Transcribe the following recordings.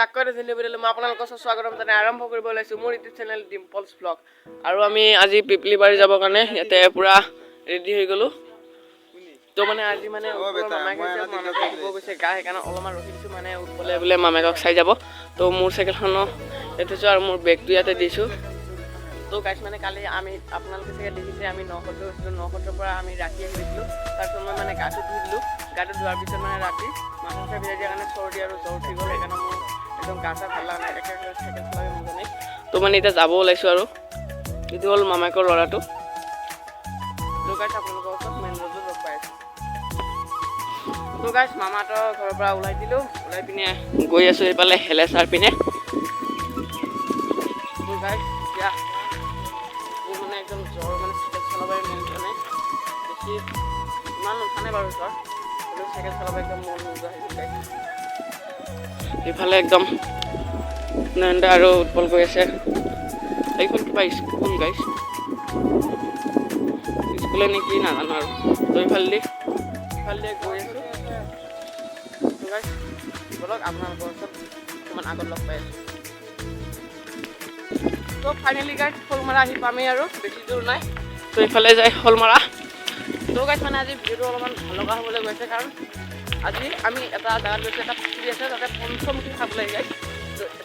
চাকৰি দিলে বুলি মই আপোনালোকৰ স্বাগতম জনাই আৰম্ভ কৰিব ওলাইছোঁ মোৰ ইউটিউব চেনেল ডিম্পলছ ব্লগ আৰু আমি আজি পিপলি বাৰী যাবৰ কাৰণে ইয়াতে পূৰা ৰেডি হৈ গ'লোঁ। তো মানে আজি মানে গৈছে গা সেইকাৰণে অলপমান ৰখি দিছোঁ মানে উৎপলে বোলে মামাকক চাই যাব। তো মোৰ চাইকেলখনো ইয়াত থৈছোঁ আৰু মোৰ বেগটো ইয়াতে দিছোঁ। তো গাইছ মানে কালি আমি আপোনালোকে চাগে দেখিছে আমি নসত্ৰ গৈছিলোঁ নসত্ৰৰ পৰা আমি ৰাতি আহি গৈছিলোঁ। তাৰপিছত মই মানে গাটো ধুই দিলোঁ। গাটো ধোৱাৰ পিছত মানে ৰাতি মাংস খাই ভিজাই দিয়াৰ কাৰণে চৰ্দি আৰু জ্বৰ উঠি গ'ল সেইকাৰণে মোৰ একদম গা চা ভালো নাই চাইকেল চলাব মন যোৱা তো মানে এতিয়া যাব ওলাইছোঁ আৰু। এইটো হ'ল মামাকৰ ল'ৰাটো। তো গাইছ আপোনালোকৰ ওচৰত লগ পাই আছোঁ। গাইছ মামাহঁতৰ ঘৰৰ পৰা ওলাই দিলোঁ। ওলাই পিনে গৈ আছোঁ এইফালে হেলেচাৰ পিনে। তো গাইছ এতিয়া মোৰ মানে একদম জ্বৰ মানে চাইকেল চলাবই মন যোৱা নাই। বেছি ইমান নুঠা নাই বাৰু জ্বৰ। চাইকেল চলাব একদম মন নোযোৱা হৈ গৈছে। ইফালে একদম নয়নদা আৰু উৎপল গৈ আছে। এইখন কিবা স্কুল গাইছ স্কুলে নেকি নাজানো আৰু। তো ইফালেদি ইফালেদি গৈ আছোঁ। গাইছ বলক আপোনালোকৰ ওচৰত অকণমান আগত লগ পাই আছোঁ। তো ফাইনেলি গাইজ শ'লমাৰা আহি পামেই আৰু, বেছি দূৰ নাই। তো ইফালে যায় শ'লমাৰা। তো গাইজ মানে আজি ভিডিঅ'টো অলপমান ভালো লগা হ'বলৈ গৈছে কাৰণ আজি আমি এটা জেগাত গৈছোঁ, এটা পুখুৰী আছে, তাতে পঞ্চমুখী খাবলৈ গাইজ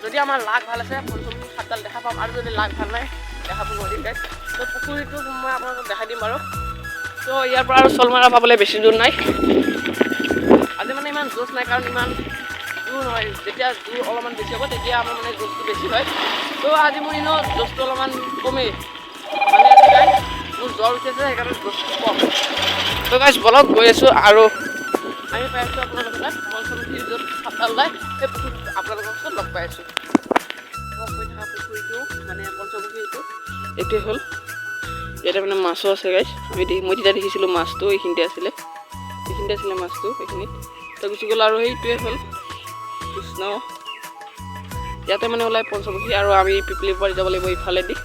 যদি আমাৰ লাগ ভালো আছে পঞ্চমুখী সাতডাল দেখা পাম, আৰু যদি লাগ ভালো নাই, দেখাব নোৱাৰিম গাইজ তো পুখুৰীটো মই আপোনালোকক দেখাই দিম বাৰু। তো ইয়াৰ পৰা আৰু শ'লমাৰা পাবলৈ বেছি দূৰ নাই। আজি মানে ইমান জোচ নাই, কাৰণ ইমান দূৰ নহয়। যেতিয়া দূৰ অলপমান বেছি হ'ব, তেতিয়া আমাৰ মানে জোচটো বেছি হয়। তো আজি মোৰ এনেও জোচটো অলপমান কমেই। মানে মোৰ জ্বৰ উঠি আছে, সেইকাৰণে জোচটো কম। তো গাইজ বলক, গৈ আছোঁ আৰু আমি পাই আছোঁ। আপোনালোকৰ আপোনালোকৰ ওচৰত লগ পাই আছোঁ। লগ পুখুৰীটো মানে পঞ্চমুখী এইটো এইটোৱে হ'ল। ইয়াতে মানে মাছো আছে গাইজ আমি মই তেতিয়া দেখিছিলোঁ মাছটো এইখিনিতে আছিলে এইখিনিতে আছিলে মাছটো এইখিনিত তো গুচি গ'ল আৰু সেইটোৱে হ'ল। কৃষ্ণ। ইয়াতে মানে ওলাই পঞ্চমুখী আৰু আমি পিপলিৰ পৰা যাব লাগিব ইফালেদি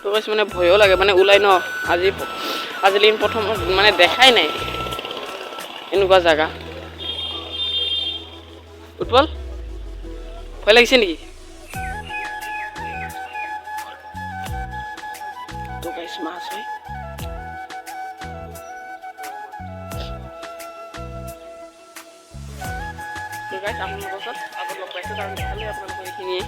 তো কৈছে মানে ভয়ো লাগে মানে ওলাই ন, আজি আজিলৈকে প্ৰথম মানে দেখাই নাই। এনেকুৱা জেগা। উৎপল ভয় লাগিছে নেকি? মাছ হয় আপোনালোকৰ ওচৰত আগত লগ পাইছোঁ কাৰণ দেখালে আপোনালোকৰ এইখিনিয়ে।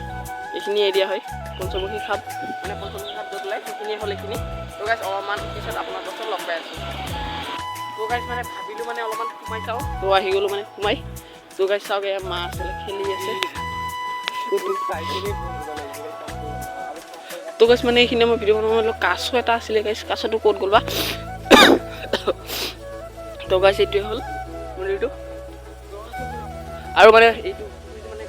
এইখিনি এৰিয়া হয়। পঞ্চমুখী খাপ মানে পঞ্চমুখী খাপ সেইখিনিয়ে হ'ল এইখিনি তো গাইছ অলপমান পিছত আপোনালোকৰ ওচৰত লগ পাই আছোঁ তো গাইছ মানে ভাবিলোঁ মানে অলপমান সোমাই চাওঁ তো আহি গ'লোঁ মানে সোমাই তো গাইছ চাওক এয়া মা আছিলে খেলি আছে তো গাইছ মানে এইখিনি মই ভিডিঅ' বনাব হ'লেও কাছ এটা আছিলে গাইছ কাছটো ক'ত গ'ল বা তো গাইছ এইটোৱে হ'ল মন্দিৰটো আৰু মানে এইটো মানে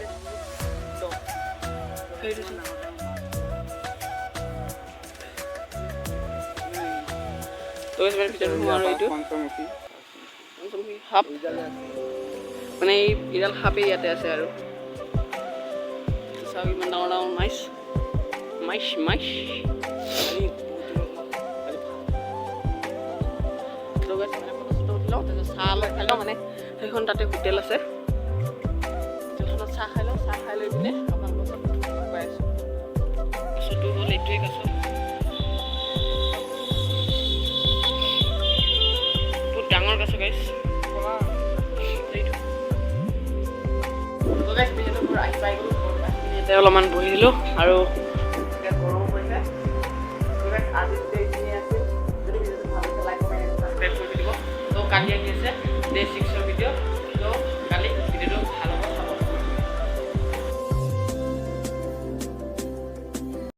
মানে এইটো সাপ মানে এই ইডাল সাপেই ইয়াতে আছে আৰু। চাওক ইমান ডাঙৰ ডাঙৰ মাইচ মাইচ মাইচ চাহ লৈ খাই লওঁ মানে। সেইখন তাতে হোটেল আছে। হোটেলখনত চাহ খাই লওঁ চাহ খাই লৈ পিনে। লাগিছে লাইক কমেণ্ট ছাবস্ক্ৰাইব কৰি দিব। তো কালি আহি আছে ডে ভিডিঅ'